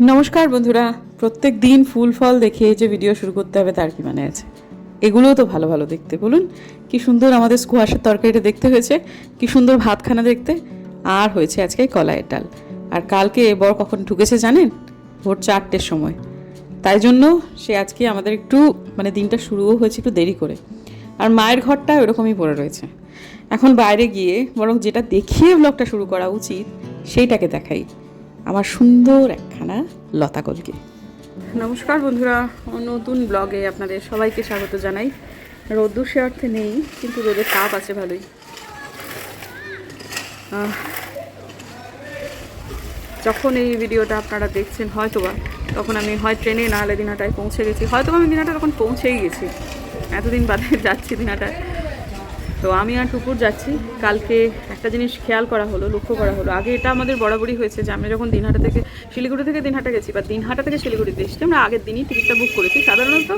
নমস্কার বন্ধুরা। প্রত্যেক দিন ফুল ফল দেখে যে ভিডিও শুরু করতে হবে তার কি মানে আছে? এগুলোও তো ভালো ভালো দেখতে, বলুন। কি সুন্দর আমাদের স্কোয়াশের তরকারিটা দেখতে হয়েছে। কি সুন্দর ভাতখানা দেখতে। আর হয়েছে আজকে কলাইয়ের ডাল। আর কালকে বর কখন ঢুকেছে জানেন? ভোর চারটের সময়। তাই জন্য সে আজকে আমাদের একটু মানে দিনটা শুরুও হয়েছে একটু দেরি করে। আর মায়ের ঘরটা ওরকমই পড়ে রয়েছে। এখন বাইরে গিয়ে বরং যেটা দেখিয়ে ব্লগটা শুরু করা উচিত, সেইটাকে দেখাই। আমার সুন্দর একখানা লতা কলকে। নমস্কার বন্ধুরা, নতুন ব্লগে আপনাদের সবাইকে স্বাগত জানাই। রোদ্দুর সে অর্থে নেই, কিন্তু রোদের তাপ আছে ভালোই। যখন এই ভিডিওটা আপনারা দেখছেন হয়তোবা, তখন আমি হয় ট্রেনে না হলে দিনাটায় পৌঁছে গেছি। হয়তো আমি দিনাটা তখন পৌঁছেই গেছি। এতদিন বাদে যাচ্ছি দিনাটায় তো আমি আর টুকুর যাচ্ছি। কালকে একটা জিনিস খেয়াল করা হলো, লক্ষ্য করা হলো। আগে এটা আমাদের বরাবরই হয়েছে যে আমরা যখন দিনহাটা থেকে শিলিগুড়ি থেকে দিনহাটা গেছি বা দিনহাটা থেকে শিলিগুড়িতে এসেছি আমরা আগের দিনই টিকিটটা বুক করেছি। সাধারণত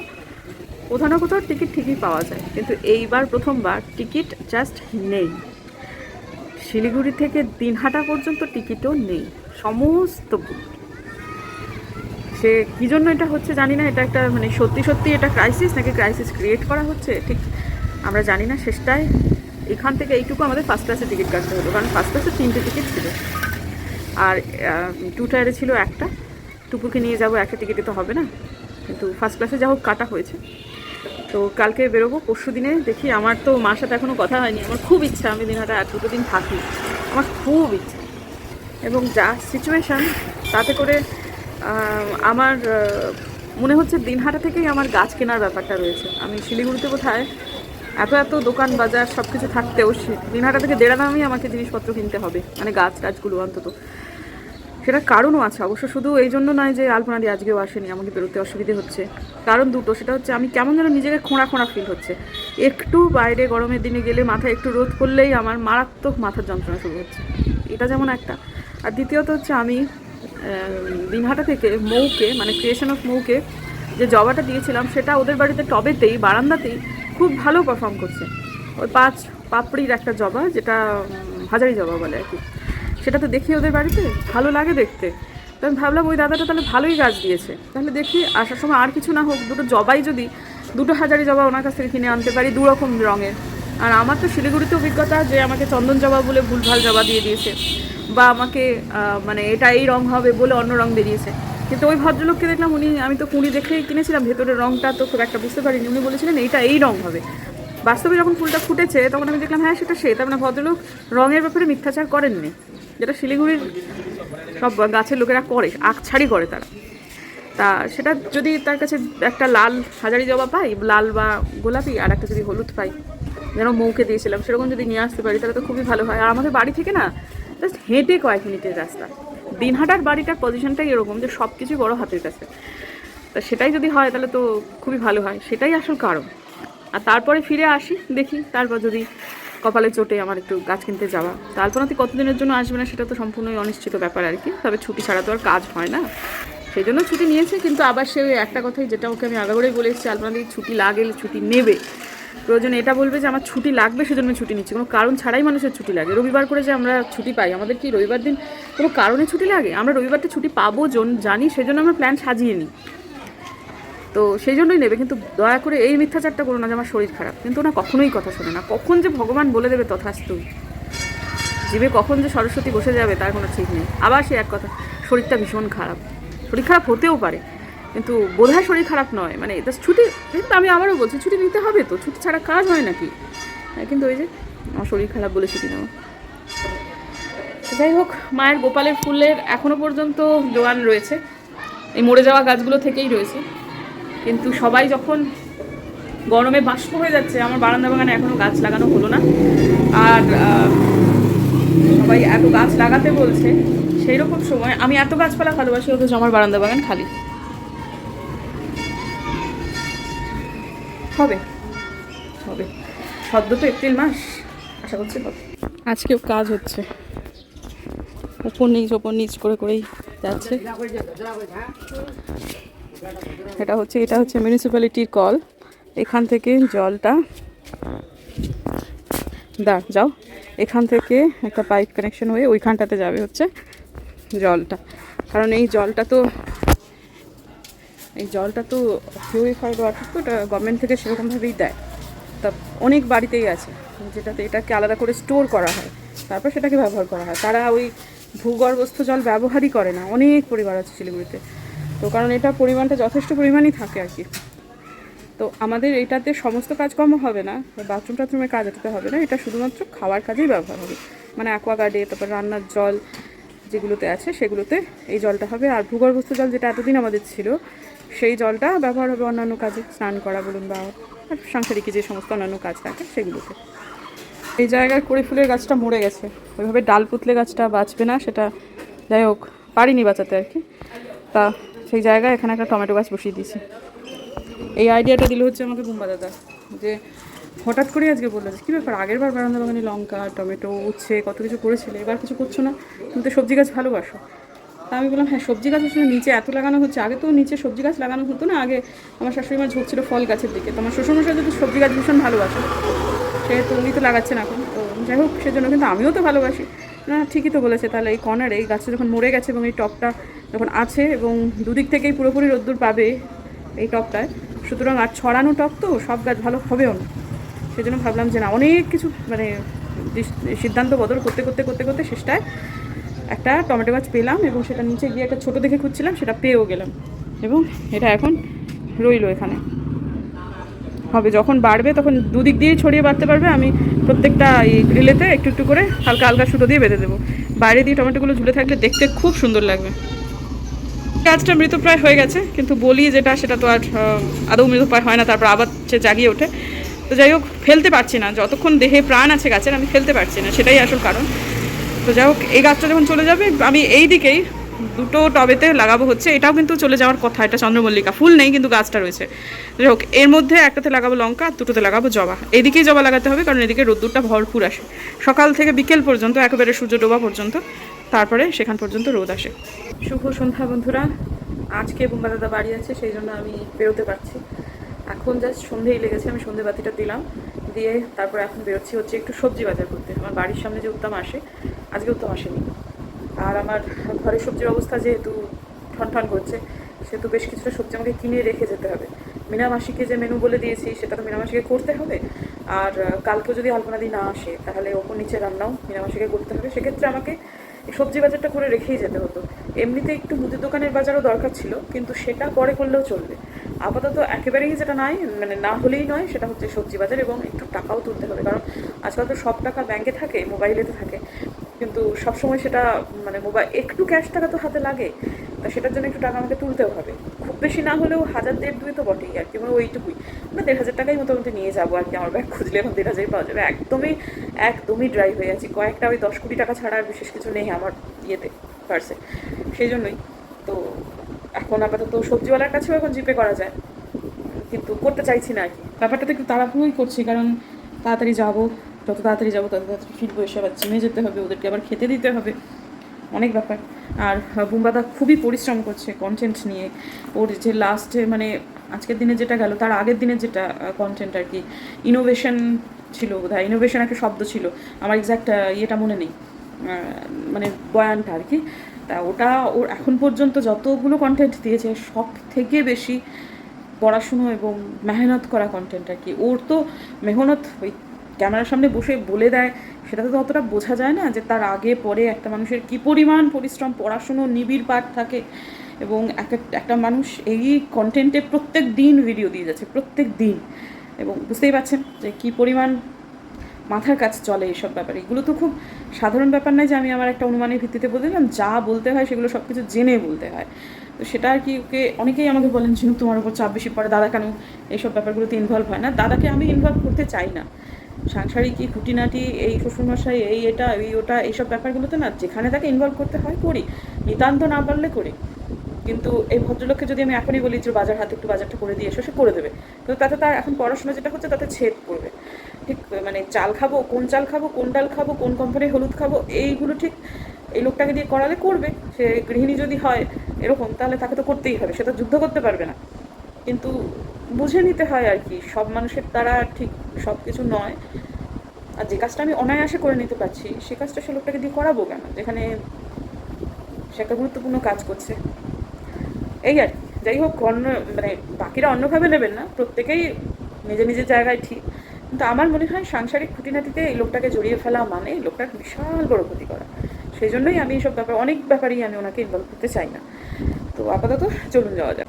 কোথাও না কোথাও টিকিট ঠিকই পাওয়া যায়। কিন্তু এইবার প্রথমবার টিকিট জাস্ট নেই। শিলিগুড়ি থেকে দিনহাটা পর্যন্ত টিকিটও নেই। সমস্ত। সে কী জন্য এটা হচ্ছে জানি না, এটা একটা মানে সত্যি সত্যি এটা ক্রাইসিস নাকি ক্রাইসিস ক্রিয়েট করা হচ্ছে? ঠিক আমরা জানি না শেষটায় এখান থেকে এইটুকু আমাদের ফার্স্ট ক্লাসে টিকিট কাটতে হতো, কারণ ফার্স্ট ক্লাসে তিনটে টিকিট ছিল। আর টু টায়ারে ছিল একটা। টুকুকে নিয়ে যাব, একটা টিকিটে তো হবে না। কিন্তু ফার্স্ট ক্লাসে যা হোক কাটা হয়েছে। তো কালকে বেরোবো, পরশু দিনে দেখি আমার তো মার সাথে এখনও কথা হয়নি। আমার খুব ইচ্ছা, আমি দিনহাটা আর দুটো দিন থাকি। আমার খুব ইচ্ছা। এবং যা সিচুয়েশান তাতে করে আমার মনে হচ্ছে দিনহাটা থেকেই আমার গাছ কেনার ব্যাপারটা রয়েছে। আমি শিলিগুড়িতে কোথায় এত এত দোকান বাজার সব কিছু থাকতেও দিনহাটা থেকে দেড়া দামেই আমাকে জিনিসপত্র কিনতে হবে মানে গাছ টাছগুলো অন্তত। সেটার কারণও আছে, অবশ্য শুধু এই জন্য নয় যে আলপনা দিয়ে আজকেও আসেনি, আমাকে বেরোতে অসুবিধে হচ্ছে। কারণ দুটো, সেটা হচ্ছে আমি কেমন যেন নিজেকে খোঁড়া খোঁড়া ফিল হচ্ছে। একটু বাইরে গরমের দিনে গেলে মাথায় একটু রোদ করলেই আমার মারাত্মক মাথার যন্ত্রণা শুরু হচ্ছে। এটা যেমন একটা। আর দ্বিতীয়ত হচ্ছে আমি দিনহাটা থেকে মৌকে মানে ক্রিয়েশন অফ মৌকে, যে জবাটা দিয়েছিলাম, সেটা ওদের বাড়িতে টবেতেই, বারান্দাতেই খুব ভালো পারফর্ম করছে। ওই পাঁচ পাপড়ির একটা জবা, যেটা হাজারি জবা বলে আর কি। সেটা তো দেখি ওদের বাড়িতে, ভালো লাগে দেখতে। তো আমি ভাবলাম ওই দাদাটা তাহলে ভালোই গাছ দিয়েছে। তাহলে দেখি, আসার সময় আর কিছু না হোক, দুটো জবাই যদি, দুটো হাজারি জবা ওনার কাছ থেকে কিনে আনতে পারি দু রকম রঙের। আর আমার তো শিলিগুড়িতে অভিজ্ঞতা যে আমাকে চন্দন জবা বলে ভুলভাল জবা দিয়ে দিয়েছে, বা আমাকে মানে এটা এই রং হবে বলে অন্য রং বেরিয়েছে। কিন্তু ওই ভদ্রলোককে দেখলাম উনি, আমি তো কুড়ি দেখেই কিনেছিলাম, ভেতরের রংটা তো খুব একটা বুঝতে পারিনি। উনি বলেছিলেন, এইটা এই রং হবে। বাস্তবে যখন ফুলটা ফুটেছে, তখন আমি দেখলাম হ্যাঁ সেটা সে। তার মানে ভদ্রলোক রঙের ব্যাপারে মিথ্যাচার করেননি। যেটা শিলিগুড়ির সব গাছের লোকেরা করে আকছাড়ি করে তারা। তা সেটা যদি তার কাছে একটা লাল হাজারি জবা পাই, লাল বা গোলাপি, আর একটা যদি হলুদ পাই, যেন মৌকে দিয়েছিলাম, সেরকম যদি নিয়ে আসতে পারি, তাহলে তো খুবই ভালো হয়। আর আমাদের বাড়ি থেকে না জাস্ট হেঁটে কয়েক মিনিটের রাস্তা। দিনহাটার বাড়িটার পজিশনটাই এরকম যে সব কিছুই বড় হাতের কাছে। তা সেটাই যদি হয় তাহলে তো খুবই ভালো হয়, সেটাই আসল কারণ। আর তারপরে ফিরে আসি, দেখি, তারপর যদি কপালে চোটে আমার একটু গাছ কিনতে যাওয়া। তারপর তুই কতদিনের জন্য আসবে না সেটা তো সম্পূর্ণই অনিশ্চিত ব্যাপার আর কি। তবে ছুটি ছাড়া তো আর কাজ হয় না। সেই জন্য ছুটি নিয়েছে, কিন্তু আবার সে একটা কথাই যেটা ওকে আমি আগাগোড়াই বলে এসেছি আলপনা দিদি ছুটি লাগলে ছুটি নেবে। প্রয়োজন এটা বলবে যে আমার ছুটি লাগবে সেজন্য ছুটি নিচ্ছি। কোনো কারণ ছাড়াই মানুষের ছুটি লাগে। রবিবার করে যে আমরা ছুটি পাই, আমাদের কি রবিবার দিন কোনো কারণে ছুটি লাগে? আমরা রবিবারটা ছুটি পাবো জন- জানি, সেজন্য আমরা প্ল্যান সাজিয়ে নিই। তো সেই জন্যই নেবে, কিন্তু দয়া করে এই মিথ্যাচারটা করো না যে আমার শরীর খারাপ। কিন্তু ওনা কখনোই কথা শোনে না। কখন যে ভগবান বলে দেবে তথাস্তু। জীবে কখন যে সরস্বতী বসে যাবে তার কোনো ঠিক নেই। আবার সে এক কথা, শরীরটা ভীষণ খারাপ। শরীর খারাপ হতেও পারে। কিন্তু বোধহয় শরীর খারাপ নয়। মানে এটা ছুটি কিন্তু আমি আবারও বলছি ছুটি নিতে হবে তো ছুটি ছাড়া কাজ হয় নাকি? হ্যাঁ, কিন্তু ওই যে আমার শরীর খারাপ বলে ছুটি নেওয়া যাই হোক মায়ের গোপালের ফুলের এখনও পর্যন্ত জোয়ান রয়েছে। এই মরে যাওয়া গাছগুলো থেকেই রয়েছে। কিন্তু সবাই যখন গরমে বাষ্প হয়ে যাচ্ছে আমার বারান্দা বাগানে এখনও গাছ লাগানো হলো না। আর সবাই এত গাছ লাগাতে বলছে সেই রকম সময় আমি এত গাছপালা ভালোবাসি অথচ আমার বারান্দা বাগান খালি। হবে। হবে। সদ্য তো এপ্রিল মাস। আশা করছি হবে। আজকেও কাজ হচ্ছে। ওপর নিচ ওপর নিচ করে করেই যাচ্ছে। এটা হচ্ছে এটা হচ্ছে মিউনিসিপ্যালিটির কল এখান থেকে জলটা দা যাও। এখান থেকে একটা পাইপ কানেকশন হয়ে ওইখানটাতে যাবে হচ্ছে জলটা। কারণ এই জলটা তো এই জলটা তো পিউরিফাইড ওয়াটার তো? ওটা গভর্নমেন্ট থেকে সেরকমভাবেই দেয়। তা অনেক বাড়িতেই আছে, যেটাতে এটাকে আলাদা করে স্টোর করা হয়। তারপর সেটাকে ব্যবহার করা হয়। তারা ওই ভূগর্ভস্থ জল ব্যবহারই করে না, অনেক পরিবার আছে শিলিগুড়িতে। তো কারণ এটা পরিমাণটা যথেষ্ট পরিমাণই থাকে আর কি। তো আমাদের এটাতে সমস্ত কাজকর্ম হবে না বাথরুম টাথরুমের কাজ এটাতে হবে না, এটা শুধুমাত্র খাওয়ার কাজেই ব্যবহার হবে। মানে অ্যাকোয়াগার্ডে তারপর রান্নার জল যেগুলোতে আছে সেগুলোতে এই জলটা হবে। আর ভূগর্ভস্থ জল যেটা এতদিন আমাদের ছিল সেই জলটা ব্যবহার হবে অন্যান্য কাজে, স্নান করা, বলুন বা আর সাংসারিক যে সমস্ত অন্যান্য কাজ থাকে সেগুলোতে। এই জায়গার কড়ি ফুলের গাছটা মরে গেছে। ওইভাবে ডাল পুতলে গাছটা বাঁচবে না, সেটা যাই হোক, পারিনি বাঁচাতে আর কি। তা সেই জায়গায় এখানে একটা টমেটো গাছ বসিয়ে দিয়েছি। এই আইডিয়াটা দিল হচ্ছে আমাকে বুম্বা দাদা, যে হঠাৎ করে আজকে বলল যে, কী ব্যাপার? আগের বার বারান্দা বাগানে লঙ্কা, টমেটো, উচ্ছে, কত কিছু করেছিলে? এবার কিছু করছ না? তুমি তো সবজি গাছ ভালোবাসো। তা আমি বললাম হ্যাঁ সবজি গাছ আসলে নিচে এত লাগানো হচ্ছে। আগে তো নিচে সবজি গাছ লাগানো হতো না, আগে আমার শাশুড়ি মা ঝুঁকছিল ফল গাছের দিকে। তো আমার শ্বশুরমশাই যদি সবজি গাছ ভীষণ ভালোবাসে সেহেতু উনি তো লাগাচ্ছেন এখন। তো যাই হোক, সেজন্য কিন্তু আমিও তো ভালোবাসি। না, ঠিকই তো বলেছে। তাহলে এই কর্নার এই গাছটা যখন মরে গেছে এবং এই টপটা যখন আছে এবং দুদিক থেকেই পুরোপুরি রোদ্দুর পাবে এই টপটায়, সুতরাং আর ছড়ানো টপ তো সব গাছ ভালো হবেও না। সেই জন্য ভাবলাম যে না, অনেক কিছু মানে সিদ্ধান্ত বদল করতে করতে করতে করতে শেষটায় একটা টমেটো গাছ পেলাম এবং সেটা নিচে গিয়ে একটা ছোটো দেখে খুঁজছিলাম, সেটা পেয়েও গেলাম। এবং এটা এখন রইল এখানে। হবে, যখন বাড়বে তখন দুদিক দিয়ে ছড়িয়ে বাড়তে পারবে। আমি প্রত্যেকটা এই গ্রিলেতে একটু একটু করে হালকা হালকা সুতো দিয়ে বেঁধে দেবো। বাইরে দিয়ে টমেটোগুলো ঝুলে থাকলে দেখতে খুব সুন্দর লাগবে। গাছটা মৃতপ্রায় হয়ে গেছে, কিন্তু বলি যেটা, সেটা তো আর আদৌ মৃতপ্রায় হয় না, তারপর আবার সে জাগিয়ে ওঠে। তো যাই হোক, ফেলতে পারছি না। যতক্ষণ দেহে প্রাণ আছে গাছের, আমি ফেলতে পারছি না। সেটাই আসল কারণ। তো যাই হোক, এই গাছটা যখন চলে যাবে, আমি এই দিকেই দুটো টবেতে লাগাবো হচ্ছে। এটাও কিন্তু চলে যাওয়ার কথা, এটা চন্দ্রমল্লিকা। ফুল নেই, কিন্তু গাছটা রয়েছে। যাই হোক, এর মধ্যে একটাতে লাগাবো লঙ্কা দুটোতে লাগাবো জবা। এদিকেই জবা লাগাতে হবে, কারণ এদিকে রোদ্দুরটা ভরপুর আসে। সকাল থেকে বিকেল পর্যন্ত, একেবারে সূর্য ডোবা পর্যন্ত, তারপরে সেখান পর্যন্ত রোদ আসে। শুভ সন্ধ্যা বন্ধুরা। আজকে বোম্বা দাদা বাড়ি আছে, সেই জন্য আমি বেরোতে পারছি। এখন জাস্ট সন্ধেই লেগেছে, আমি সন্ধে বাতিটা দিলাম, দিয়ে তারপর এখন বেরোচ্ছি হচ্ছে একটু সবজি বাজার করতে। আমার বাড়ির সামনে যে উত্তম আসে, আজকে উত্তম আসেনি। আর আমার ঘরের সবজির অবস্থা যেহেতু ঠন ঠন করছে, সেহেতু বেশ কিছুটা সবজি আমাকে কিনে রেখে যেতে হবে। মিনামাসিকে যে মেনু বলে দিয়েছি, সেটা তো মিনামাসিকে করতে হবে। আর কালকেও যদি আলপনাদি না আসে, তাহলে ওপর নিচে রান্নাও মিনামাসিকে করতে হবে। সেক্ষেত্রে আমাকে সবজি বাজারটা করে রেখেই যেতে হতো। এমনিতে একটু মুদির দোকানের বাজারও দরকার ছিল, কিন্তু সেটা পরে করলেও চলবে। আপাতত একেবারেই যেটা নাই মানে না হলেই নয়, সেটা হচ্ছে সবজি বাজার এবং একটু টাকাও তুলতে হবে। কারণ আজকাল তো সব টাকা ব্যাংকে থাকে মোবাইলেতে থাকে। কিন্তু সবসময় সেটা মানে মোবাইল একটু ক্যাশ টাকা তো হাতে লাগে। তা সেটার জন্য একটু টাকা আমাকে তুলতেও হবে। খুব বেশি না হলেও হাজার দেড় দুই তো বটেই আর কি মানে ওইটুকুই। মানে দেড় হাজার টাকাই মোটামুটি নিয়ে যাব আর কি, আমার ব্যাগ খুঁজলে এখন দেড় হাজারই পাওয়া যাবে। একদমই একদমই ড্রাই হয়ে আছি। কয়েকটা ওই দশ কোটি টাকা ছাড়া আর বিশেষ কিছু নেই আমার ইয়েতে পার্সে সেই জন্যই। তো এখন আপাতত সবজিওয়ালার কাছেও এখন জিপে করা যায়। কিন্তু করতে চাইছি না আর কি। ব্যাপারটা তো একটু তাড়াহুড়োই করছি, কারণ তাড়াতাড়ি যাব, যত তাড়াতাড়ি যাব তত তাড়াতাড়ি ফিরবো এসে আবার জিমে যেতে হবে, ওদেরকে আবার খেতে দিতে হবে। অনেক ব্যাপার। আর বুম্বাদা খুবই পরিশ্রম করছে কন্টেন্ট নিয়ে। ওর যে লাস্টে মানে আজকের দিনে যেটা গেল, তার আগের দিনের যেটা কন্টেন্ট আর কি ইনোভেশন ছিল বোধহয়। ইনোভেশন একটা শব্দ ছিল। আমার এক্স্যাক্ট ইয়েটা মনে নেই। মানে বয়ানটা আর কি। তা ওটা ওর এখন পর্যন্ত যতগুলো কন্টেন্ট দিয়েছে, সব থেকে বেশি পড়াশুনো এবং মেহনত করা কন্টেন্ট আর কি। ওর তো মেহনত ওই ক্যামেরার সামনে বসে বলে দেয়, সেটা তো অতটা বোঝা যায় না যে তার আগে, পরে একটা মানুষের কী পরিমাণ পরিশ্রম, পড়াশুনো নিবিড় পাঠ থাকে এবং এক- একটা মানুষ এই কন্টেন্টে প্রত্যেক দিন ভিডিও দিয়ে যাচ্ছে, প্রত্যেক দিন। এবং বুঝতেই পারছেন যে কী পরিমাণ মাথার কাছে চলে এইসব ব্যাপারে। এগুলো তো খুব সাধারণ ব্যাপার নয় যে আমি আমার একটা অনুমানের ভিত্তিতে বলে দিলাম, যা বলতে হয় সেগুলো সব কিছু জেনে বলতে হয়। তো সেটা আর কি ওকে, অনেকেই আমাকে বলেন, ঝিনুক, তোমার উপর চাপ বেশি পড়ে, দাদা কেন এইসব ব্যাপারগুলোতে ইনভলভ হয় না? দাদাকে আমি ইনভলভ করতে চাই না। সাংসারিক কি খুঁটিনাটি, এই শ্বশুরমশাই, এই এটা, এই ওটা, এইসব ব্যাপারগুলোতে না যেখানে তাকে ইনভলভ করতে হয়, করি। নিতান্ত না পারলে করি। কিন্তু এই ভদ্রলোককে যদি আমি এখনই বলি যে বাজার হাতে একটু বাজারটা করে দিয়ে এসো, সে করে দেবে। কিন্তু তাতে তার এখন পড়াশোনা যেটা হচ্ছে তাতে ছেদ পড়বে। ঠিক মানে চাল খাব, কোন চাল খাব, কোন ডাল খাব, কোন কোম্পানির হলুদ খাব, এইগুলো ঠিক এই লোকটাকে দিয়ে করালে করবে। সে গৃহিণী যদি হয় এরকম, তাহলে তাকে তো করতেই হবে, সে তো যুদ্ধ করতে পারবে না। কিন্তু বুঝে নিতে হয় আর কি, সব মানুষের দ্বারা ঠিক সব কিছু নয়। আর যে কাজটা আমি অনায়াসে করে নিতে পারছি, সে কাজটা সে লোকটাকে দিয়ে করাবো কেন? যেখানে সে একটা গুরুত্বপূর্ণ কাজ করছে। এই আর। যাই হোক, অন্য মানে বাকিরা অন্যভাবে নেবেন না। প্রত্যেকেই নিজের নিজের জায়গায় ঠিক। কিন্তু আমার মনে হয় সাংসারিক খুঁটিনাটিতে এই লোকটাকে জড়িয়ে ফেলা মানে লোকটার বিশাল বড় ক্ষতি করা। সেই জন্যই আমি এইসব ব্যাপার, অনেক ব্যাপারেই আমি ওনাকে ইনভলভ করতে চাই না। তো আপাতত চলুন যাওয়া যাক।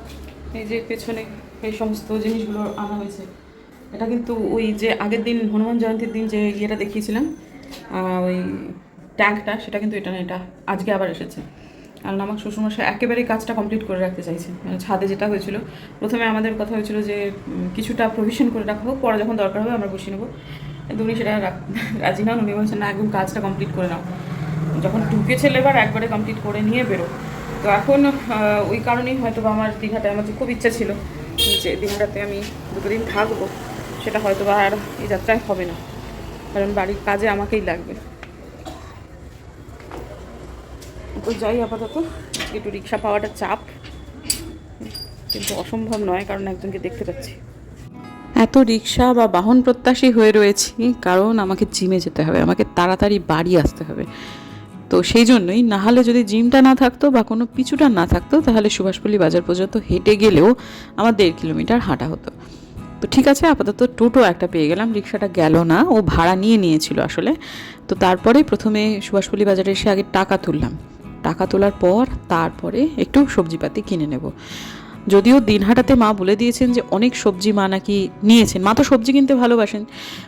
এই যে পেছনে এই সমস্ত জিনিসগুলো আনা হয়েছে, এটা কিন্তু ওই যে আগের দিন হনুমান জয়ন্তীর দিন যে ইয়েটা দেখিয়েছিলাম ওই ট্যাঙ্কটা সেটা কিন্তু এটা না, এটা আজকে আবার এসেছে। কারণ আমার শ্বশুরমশাই একেবারেই কাজটা কমপ্লিট করে রাখতে চাইছে। মানে ছাদে যেটা হয়েছিল, প্রথমে আমাদের কথা হয়েছিল যে কিছুটা প্রভিশন করে রাখব, পরে যখন দরকার হবে আমরা বসিয়ে নেব। কিন্তু উনি সেটা রাজি নন, উনি বলছেন, না, একদম কাজটা কমপ্লিট করে নাও। যখন ঢুকেছে লেবার, একবারে কমপ্লিট করে নিয়ে বেরো। তো এখন ওই কারণেই হয়তো বা আমার দীঘাটায় আমার খুব ইচ্ছা ছিল যে দীঘাটাতে আমি দুটো দিন থাকব, সেটা হয়তো বা আর এই যাত্রায় হবে না। কারণ বাড়ির কাজে আমাকেই লাগবে। তো যাই আপাতত। একটু রিক্সা পাওয়াটা চাপ। কিন্তু অসম্ভব নয়, কারণ একজনকে দেখতে পাচ্ছি। এত রিক্সা বা বাহন প্রত্যাশী হয়ে রয়েছি, কারণ আমাকে জিমে যেতে হবে, আমাকে তাড়াতাড়ি বাড়ি আসতে হবে। তো সেই জন্যই, না হলে যদি জিমটা না থাকতো বা কোনো পিছুটা না থাকতো, তাহলে সুভাষপল্লী বাজার পর্যন্ত হেঁটে গেলেও আমার দেড় কিলোমিটার হাঁটা হতো। তো ঠিক আছে, আপাতত টোটো একটা পেয়ে গেলাম, রিক্সাটা গেল না, ও ভাড়া নিয়ে নিয়েছিল আসলে। তো তারপরে প্রথমে সুভাষপল্লী বাজারে এসে আগে টাকা তুললাম। টাকা তোলার পর তারপরে একটু সবজিপাতি কিনে নেব। যদিও দিনহাটাতে মা বলে দিয়েছেন যে অনেক সবজি মা নাকি নিয়েছেন। মা তো সবজি কিনতে ভালোবাসেন।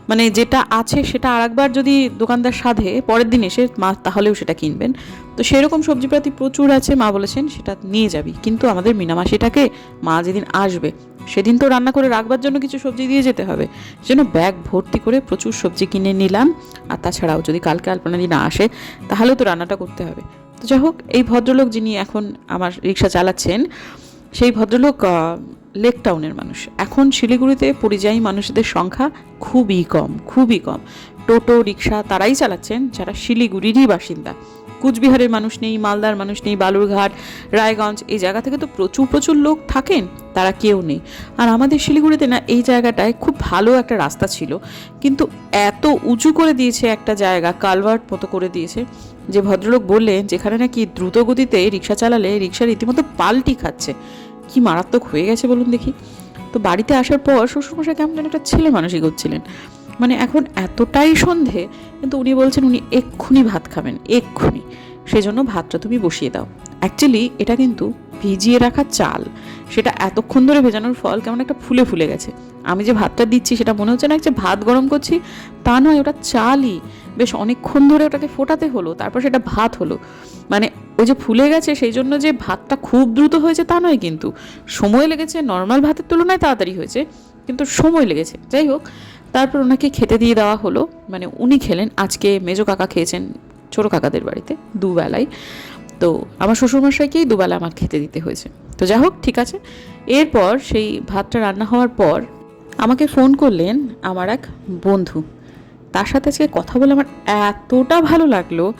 মানে যেটা আছে সেটা আরেকবার যদি দোকানদার সাধে, পরের দিন এসে মা তাহলেও সেটা কিনবেন। তো সেরকম সবজিপাতি প্রচুর আছে মা বলেছেন, সেটা নিয়ে যাবি। কিন্তু আমাদের মিনামাসিটাকে মা যেদিন আসবে, সেদিন তো রান্না করে রাখবার জন্য কিছু সবজি দিয়ে যেতে হবে। সেজন্য ব্যাগ ভর্তি করে প্রচুর সবজি কিনে নিলাম। আর তাছাড়াও যদি কালকে আলপনাদি না আসে তাহলেও তো রান্নাটা করতে হবে। তো যাই হোক, এই ভদ্রলোক যিনি এখন আমার রিক্সা চালাচ্ছেন, সেই ভদ্রলোক লেক টাউনের মানুষ। এখন শিলিগুড়িতে পরিযায়ী মানুষদের সংখ্যা খুবই কম খুবই কম। টোটো, রিক্সা তারাই চালাচ্ছেন যারা শিলিগুড়িরই বাসিন্দা। কুচবিহারের মানুষ নেই, মালদার মানুষ নেই, বালুরঘাট, রায়গঞ্জ, এই জায়গা থেকে তো প্রচুর প্রচুর লোক থাকেন, তারা কেউ নেই। আর আমাদের শিলিগুড়িতে না, এই জায়গাটায় খুব ভালো একটা রাস্তা ছিল। কিন্তু এত উঁচু করে দিয়েছে একটা জায়গা, কালভার্ট মতো করে দিয়েছে যে ভদ্রলোক বললেন, যেখানে নাকি দ্রুত গতিতে রিক্সা চালালে রিক্সা রীতিমতো পাল্টি খাচ্ছে। কি মারাত্মক হয়ে গেছে বলুন দেখি? তো বাড়িতে আসার পর শ্বশুরমশাই কেমন যেন একটা ছেলে মানসিক হচ্ছিলেন। মানে এখন এতটাই সন্ধে, কিন্তু উনি বলছেন উনি এক্ষুনি ভাত খাবেন, এক্ষুনি। সেজন্য ভাতটা তুমি বসিয়ে দাও। অ্যাকচুয়ালি এটা কিন্তু ভিজিয়ে রাখা চাল। সেটা এতক্ষণ ধরে ভেজানোর ফল কেমন একটা ফুলে ফুলে গেছে। আমি যে ভাতটা দিচ্ছি, সেটা মনে হচ্ছে না যে ভাত গরম করছি, তা নয়, ওটা চালই। বেশ অনেকক্ষণ ধরে ওটাকে ফোটাতে হলো, তারপর সেটা ভাত হলো। মানে ওই যে ফুলে গেছে, সেই জন্য যে ভাতটা খুব দ্রুত হয়েছে তা নয় কিন্তু। সময় লেগেছে নর্মাল ভাতের তুলনায় তাড়াতাড়ি হয়েছে, কিন্তু সময় লেগেছে। যাই হোক, তারপর ওনাকে খেতে দিয়ে দেওয়া হলো। মানে উনি খেলেন, আজকে মেজো কাকা খেয়েছেন, ছোটো কাকাদের বাড়িতে, দুবেলায়। তো আমার শ্বশুরমশাইকেই দুবেলা আমার খেতে দিতে হয়েছে। তো যাই হোক, ঠিক আছে। এরপর সেই ভাতটা রান্না হওয়ার পর আমাকে ফোন করলেন আমার এক বন্ধু। তার সাথে আজকে কথা বলে আমার এতটা ভালো লাগল।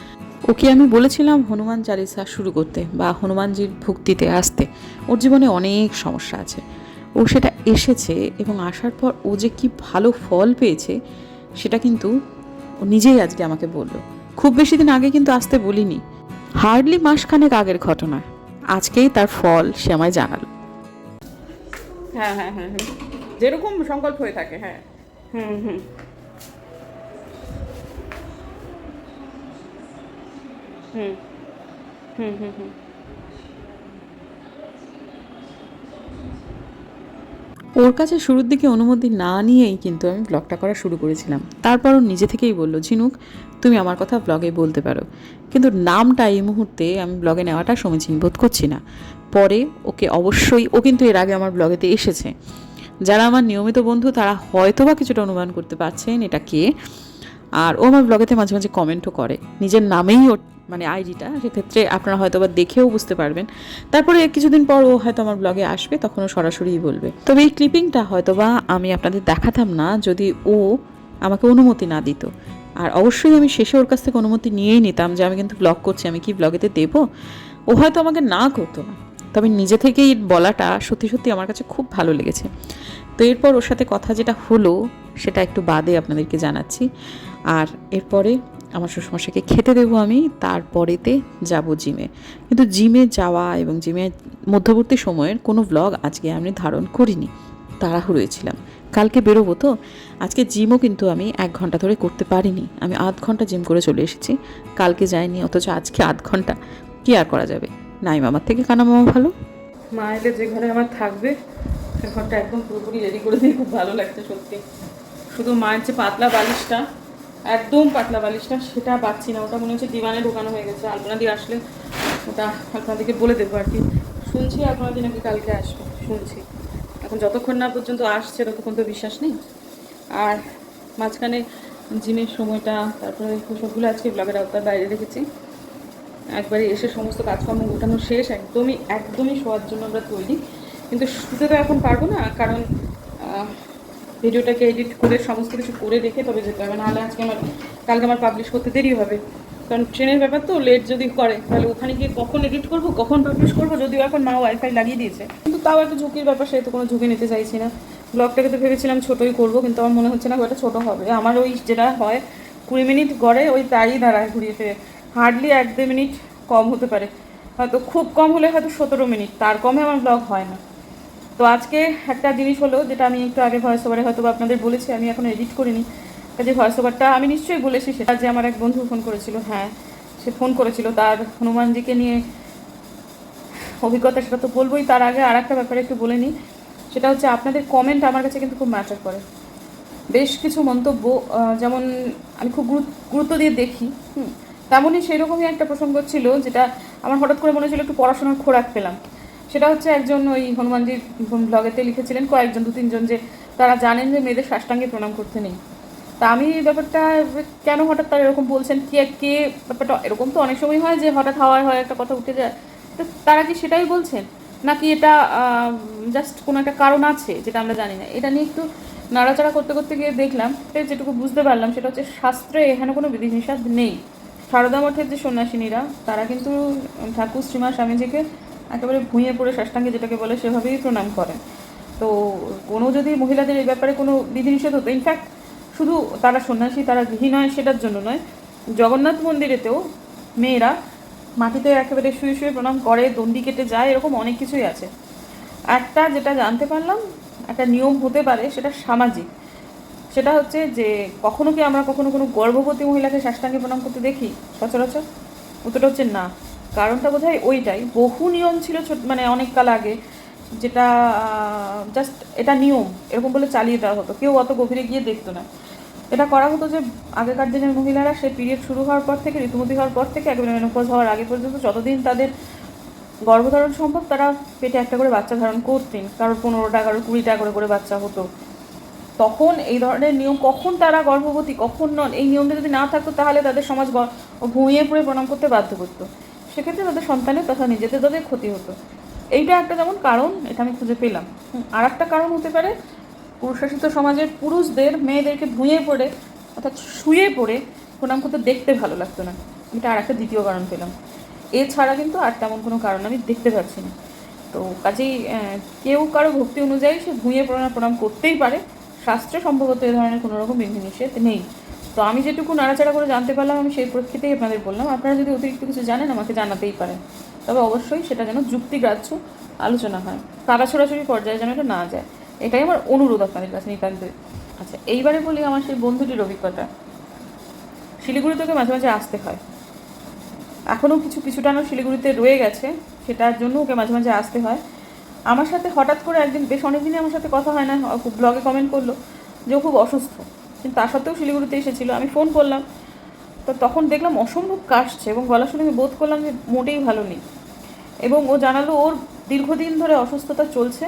ওকে আমি বলেছিলাম, হনুমান চালিসা শুরু করতে বা হনুমানজির ভক্তিতে আসতে। ওর জীবনে অনেক সমস্যা আছে। ও সেটা এসেছে এবং আসার পর ও যে কি ভালো ফল পেয়েছে, সেটা কিন্তু ও নিজেই আজকে আমাকে বলল। খুব বেশি দিন আগে কিন্তু আসতে বলিনি। হার্ডলি মাসখানেক আগের ঘটনা। আজকেই তার ফল সে আমায় জানাল। হ্যাঁ হ্যাঁ হ্যাঁ হ্যাঁ। যেরকম সংকল্প হয়ে থাকে হ্যাঁ। হুম হুম। হুম। হুম হুম হুম। ওর কাছে শুরুর দিকে অনুমতি না নিয়েই কিন্তু আমি ব্লগটা করা শুরু করেছিলাম। তারপর ও নিজে থেকেই বলল, ঝিনুক, তুমি আমার কথা ব্লগে বলতে পারো। কিন্তু নামটা এই মুহূর্তে আমি ব্লগে নেওয়াটা সমীচীন বোধ করছি না। পরে ওকে অবশ্যই, ও কিন্তু এর আগে আমার ব্লগেতে এসেছে। যারা আমার নিয়মিত বন্ধু, তারা হয়তো বা কিছুটা অনুমান করতে পারছেন এটা কে। আর ও আমার ব্লগেতে মাঝে মাঝে কমেন্টও করে। নিজের নামেই ওর মানে আইডিটা সেক্ষেত্রে আপনারা হয়তো বা দেখেও বুঝতে পারবেন। তারপরে কিছুদিন পর ও হয়তো আমার ব্লগে আসবে, তখন ও সরাসরিই বলবে। তবে এই ক্লিপিংটা হয়তো বা আমি আপনাদের দেখাতাম না যদি ও আমাকে অনুমতি না দিত। আর অবশ্যই আমি শেষে ওর কাছ থেকে অনুমতি নিয়েই নিতাম যে আমি কিন্তু ব্লগ করছি, আমি কি ব্লগেতে দেবো? ও হয়তো আমাকে না করতো না। তবে নিজে থেকেই বলাটা সত্যি সত্যি আমার কাছে খুব ভালো লেগেছে। তো এরপর ওর সাথে কথা যেটা হলো, সেটা একটু বাদে আপনাদেরকে জানাচ্ছি। আর এরপরে আমার শ্বশুরমশাইকে খেতে দেবো আমি, তারপরেতে যাব জিমে। কিন্তু জিমে যাওয়া এবং জিমের মধ্যবর্তী সময়ের কোনো ব্লগ আজকে আমি ধারণ করিনি তাড়াহুড়োয় ছিলাম কালকে বেরোবো তো, আজকে জিমও কিন্তু আমি এক ঘণ্টা ধরে করতে পারিনি। আমি আধ ঘণ্টা জিম করে চলে এসেছি, কালকে যাইনি, অথচ আজকে আধ ঘণ্টা। কি আর করা যাবে? নাই মামার থেকে কানা মামা ভালো? মা এলে যে ঘরে আমার থাকবে, সে ঘরটা একদম পুরোপুরি রেডি করে দিয়ে খুব ভালো লাগছে সত্যি। শুধু মায়ের যে পাতলা বালিশটা একদম পাতলা বালিশটা, সেটা পাচ্ছি না। ওটা মনে হচ্ছে দিওয়ানে ঢোকানো হয়ে গেছে। আলপনা দিয়ে আসলে ওটা আপনাদেরকে বলে দেবো আর কি। শুনছি আপনারা দিয়ে নাকি কালকে আসবে। শুনছি। এখন যতক্ষণ না পর্যন্ত আসছে, ততক্ষণ তো বিশ্বাস নেই। আর মাঝখানে জিমের সময়টা, তারপরে সবগুলো আজকে ব্লগের আওতার বাইরে রেখেছি। একবারে এসে সমস্ত কাজকর্ম গোটানো শেষ, একদমই একদমই শোয়ার জন্য আমরা তৈরি। কিন্তু শুতে তো এখন পারব না, কারণ ভিডিওটাকে এডিট করে সমস্ত কিছু করে রেখে তবে যেতে হবে। নাহলে আজকে আমার, কালকে আমার পাবলিশ করতে দেরি হবে। কারণ ট্রেনের ব্যাপার তো লেট যদি করে, তাহলে ওখানে গিয়ে কখন এডিট করব, কখন পাবলিশ করব, যদিও এখন মা ওয়াইফাই লাগিয়ে দিয়েছে। কিন্তু তাও একটা ঝুঁকির ব্যাপার সেহেতু কোনো ঝুঁকি নিতে চাইছি না। ব্লগটাকে তো ভেবেছিলাম ছোটোই করব, কিন্তু আমার মনে হচ্ছে না ওটা ছোটো হবে। আমার ওই যেটা হয়, কুড়ি মিনিট গড়ে ওই তাই দাঁড়ায় ঘুরিয়ে ফিরে। হার্ডলি এক দু মিনিট কম হতে পারে। হয়তো খুব কম হলে হয়তো সতেরো মিনিট, তার কমে আমার ব্লগ হয় না। তো আজকে একটা জিনিস হলো, যেটা আমি একটু আগে ভয়েস ওভারে হয়তো আপনাদের বলেছি, আমি এখন এডিট করিনি। যে ভয়েস ওভারটা আমি নিশ্চয়ই বলেছি, সেটা যে আমার এক বন্ধু ফোন করেছিল হ্যাঁ সে ফোন করেছিল। তার হনুমানজিকে নিয়ে অভিজ্ঞতা সেটা তো বলবোই, তার আগে আর একটা ব্যাপারে একটু বলে নিই। সেটা হচ্ছে আপনাদের কমেন্ট আমার কাছে কিন্তু খুব ম্যাটার করে। বেশ কিছু মন্তব্য যেমন আমি খুব গুরুত্ব- দিয়ে দেখি। তেমনই সেই রকমই একটা প্রসঙ্গ ছিল, যেটা আমার হঠাৎ করে মনে হচ্ছিল একটু পড়াশোনার খোরাক পেলাম। সেটা হচ্ছে একজন ওই হনুমানজির ব্লগেতে লিখেছিলেন, কয়েকজন, দু, তিনজন যে তারা জানেন যে মেয়েদের সাষ্টাঙ্গে প্রণাম করতে নেই। তা আমি ব্যাপারটা কেন হঠাৎ তারা এরকম বলছেন? কে কে ব্যাপারটা? এরকম তো অনেক সময় হয় যে হঠাৎ হাওয়ায় হয় একটা কথা উঠে যায়। তো তারা কি সেটাই বলছেন? নাকি এটা জাস্ট কোনো একটা কারণ আছে যেটা আমরা জানি না? এটা নিয়ে একটু নাড়াচাড়া করতে করতে গিয়ে দেখলাম যেটুকু বুঝতে পারলাম সেটা হচ্ছে শাস্ত্রে এখানে কোনো বিধিনিষেধ নেই। সারদা মঠের যে সন্ন্যাসিনীরা, তারা কিন্তু ঠাকুর শ্রীমা স্বামীজিকে একেবারে ভুঁইয়ে পড়ে সাষ্টাঙ্গে যেটাকে বলে সেভাবেই প্রণাম করেন। তো কোনো যদি মহিলাদের এই ব্যাপারে কোনো বিধিনিষেধ হতো ইনফ্যাক্ট শুধু তারা সন্ন্যাসী, তারা গৃহী নয়, সেটার জন্য নয়, জগন্নাথ মন্দিরেতেও মেয়েরা মাটিতে একেবারে শুয়ে শুয়ে প্রণাম করে, দণ্ডি কেটে যায়, এরকম অনেক কিছুই আছে। একটা যেটা জানতে পারলাম, একটা নিয়ম হতে পারে, সেটা সামাজিক। সেটা হচ্ছে যে কখনো কি আমরা কখনো কোনো গর্ভবতী মহিলাকে সাষ্টাঙ্গে প্রণাম করতে দেখি? সচরাচর। উত্তরটা হচ্ছে না। কারণটা বোধহয় ওইটাই। বহু নিয়ম ছিল ছোট মানে অনেক কাল আগে, যেটা জাস্ট এটা নিয়ম, এরকম বলে চালিয়ে দেওয়া হতো। কেউ অত গভীরে গিয়ে দেখতো না। এটা করা হতো যে, আগেকার দিনের মহিলারা সে পিরিয়ড শুরু হওয়ার পর থেকে, ঋতুমতি হওয়ার পর থেকে একেবারে মেনোপজ হওয়ার আগে পর্যন্ত যতদিন তাদের গর্ভধারণ সম্ভব, তারা পেটে একটা করে বাচ্চা ধারণ করতেন। কারোর পনেরোটা, কারোর কুড়িটা করে করে বাচ্চা হতো। তখন এই ধরনের নিয়ম, কখন তারা গর্ভবতী, কখন নন, এই নিয়মটা যদি না থাকতো, তাহলে তাদের সমাজ ভুঁইয়ে পড়ে প্রণাম করতে বাধ্য করতো। সেক্ষেত্রে তাদের সন্তানের তথা নিজেদের তাদের ক্ষতি হতো। এইটা একটা যেমন কারণ, এটা আমি খুঁজে পেলাম। আর একটা কারণ হতে পারে পুরুষাসিত সমাজের পুরুষদের মেয়েদেরকে ধুয়ে পড়ে, অর্থাৎ শুয়ে পড়ে প্রণাম করতে দেখতে ভালো লাগতো না। এটা আর একটা দ্বিতীয় কারণ পেলাম। এছাড়া কিন্তু আর তেমন কোনো কারণ আমি দেখতে পাচ্ছি না। তো কাজেই কেউ কারও ভক্তি অনুযায়ী সে ভুঁয়ে প্রণাম প্রণাম করতেই পারে। শাস্ত্রে সম্ভবত এ ধরনের কোনো রকম বিধিনিষেধ নেই। তো আমি যেটুকু নাড়াচাড়া করে জানতে পারলাম, আমি সেই প্রেক্ষিতেই আপনাদের বললাম। আপনারা যদি অতিরিক্ত কিছু জানেন, আমাকে জানাতেই পারেন। তবে অবশ্যই সেটা যেন যুক্তিগ্রাহ্য আলোচনা হয়। কারা ছোড়াছড়ি পর্যায়ে যেন এটা না যায়। এটাই আমার অনুরোধ আপনাদের কাছে নিতান্ত। আচ্ছা এইবারে বলি আমার সেই বন্ধুটির অভিজ্ঞতা। শিলিগুড়ি থেকে মাঝে মাঝে আসতে হয়। এখনও কিছু কিছুটানো শিলিগুড়িতে রয়ে গেছে। সেটার জন্য ওকে মাঝে মাঝে আসতে হয়। আমার সাথে হঠাৎ করে একদিন, বেশ অনেকদিনই আমার সাথে কথা হয় না খুব ব্লগে কমেন্ট করল যে ও খুব অসুস্থ। কিন্তু তা সত্ত্বেও শিলিগুড়িতে এসেছিল। আমি ফোন করলাম। তো তখন দেখলাম অসম্ভব কাশছে এবং গলা শুনে আমি বোধ করলাম যে মোটেই ভালো নেই। এবং ও জানালো ওর দীর্ঘদিন ধরে অসুস্থতা চলছে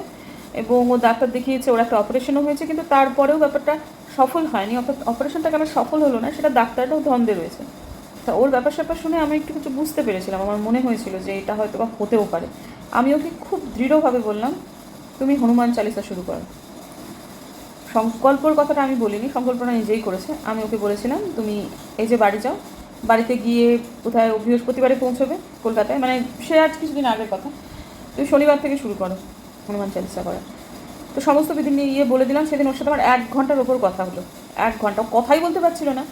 এবং ও ডাক্তার দেখিয়েছে ওর একটা অপারেশনও হয়েছে, কিন্তু তারপরেও ব্যাপারটা সফল হয়নি। অর্থাৎ অপারেশনটা কেন সফল হলো না সেটা ডাক্তারটাও ধন্দে রয়েছে। তা ওর ব্যাপার স্যাপার শুনে আমি একটু কিছু বুঝতে পেরেছিলাম। আমার মনে হয়েছিল যে এটা হয়তো বা হতেও পারে। আমি ওকে খুব দৃঢ়ভাবে বললাম, তুমি হনুমান চালিসা শুরু করো। সংকল্পর কথাটা আমি বলিনি, সংকল্পটা নিজেই করেছে। আমি ওকে বলেছিলাম, তুমি এই যে বাড়ি যাও, বাড়িতে গিয়ে কোথায় বৃহস্পতিবারে পৌঁছবে কলকাতায়? মানে সে আজ কিছুদিন আগের কথা। তুমি শনিবার থেকে শুরু করো, হনুমান চালিসা করা। তো সমস্ত বিধি নিয়ে বলে দিলাম, সেদিন ওর সাথে আমার এক ঘণ্টার ওপর কথা হলো। এক ঘণ্টা কথাই বলতে পারছিল না।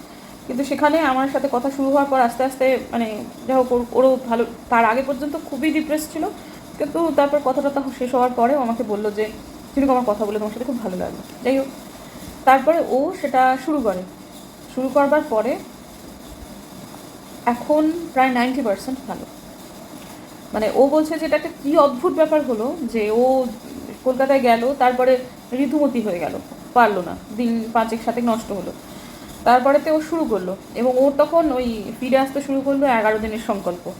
কিন্তু সেখানে আমার সাথে কথা শুরু হওয়ার পর আস্তে আস্তে মানে যাই হোক ওরও ভালো, তার আগে পর্যন্ত খুবই ডিপ্রেস ছিল। কিন্তু তারপর কথা টথা শেষ হওয়ার পরেও আমাকে বলল যে কিন্তু আমার কথা বলে তোমার সাথে খুব ভালো লাগল। যাই হোক, তারপরে ও সেটা শুরু করে। শুরু করবার পরে এখন প্রায় নাইনটি পার্সেন্ট ভালো। মানে ও বলছে যে এটা একটা কী অদ্ভুত ব্যাপার হলো যে ও কলকাতায় গেল, তারপরে ঋতুমতি হয়ে গেল। পারল না। দিন পাঁচেক সাথে নষ্ট হলো। তারপরেতে ও শুরু করল এবং ওর তখন ওই ফিরে আসতে শুরু করল এগারো দিনের সংকল্প।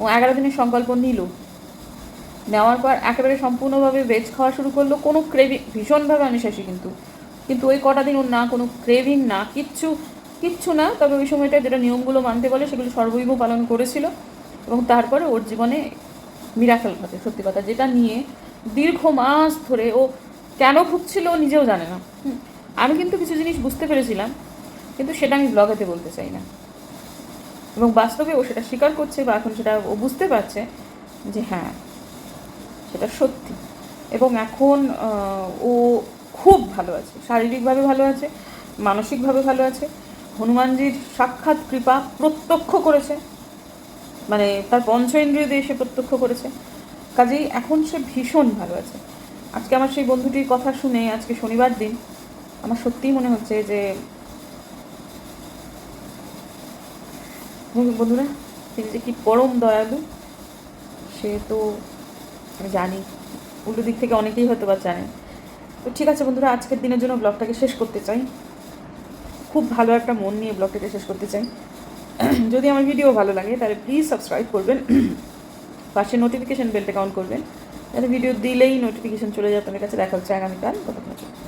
ও এগারো দিনের সংকল্প নিল। নেওয়ার পর একেবারে সম্পূর্ণভাবে ভেজ খাওয়া শুরু করল। কোনো ক্রেভিং ভীষণভাবে আমি আমিষাসী কিন্তু। কিন্তু ওই কটা দিন ওর না কোনো ক্রেভিং না কিচ্ছু কিচ্ছু না। তবে ওই সময়টা যেটা নিয়মগুলো মানতে বলে সেগুলো সর্বৈব পালন করেছিল। এবং তারপরে ওর জীবনে মিরাকেল ঘটে সত্যি কথা। যেটা নিয়ে দীর্ঘ মাস ধরে ও কেন ভুগছিল ও নিজেও জানে না। আমি কিন্তু কিছু জিনিস বুঝতে পেরেছিলাম কিন্তু সেটা আমি ব্লগেতে বলতে চাই না। এবং বাস্তবে ও সেটা স্বীকার করছে বা এখন সেটা ও বুঝতে পারছে যে হ্যাঁ সেটা সত্যি। এবং এখন ও খুব ভালো আছে, শারীরিকভাবে ভালো আছে, মানসিকভাবে ভালো আছে। হনুমানজির সাক্ষাৎ কৃপা প্রত্যক্ষ করেছে। মানে তার পঞ্চ ইন্দ্রিয় দিয়ে সে প্রত্যক্ষ করেছে। কাজেই এখন সে ভীষণ ভালো আছে। আজকে আমার সেই বন্ধুটির কথা শুনে আজকে শনিবার দিন আমার সত্যিই মনে হচ্ছে যে বন্ধুরা, তিনি যে কি পরম দয়ালু, সে তো আমি জানি। উল্টো দিক থেকে অনেকেই হয়তো বা জানে। তো ঠিক আছে বন্ধুরা, আজকের দিনের জন্য ব্লগটাকে শেষ করতে চাই। খুব ভালো একটা মন নিয়ে ব্লগটাকে শেষ করতে চাই। যদি আমার ভিডিও ভালো লাগে, তাহলে প্লিজ সাবস্ক্রাইব করবেন। পাশে নোটিফিকেশান বেলটা অন করবেন। তাহলে ভিডিও দিলেই নোটিফিকেশান চলে যায়, আপনাদের কাছে দেখা হচ্ছে আগামীকাল। কতক্ষণ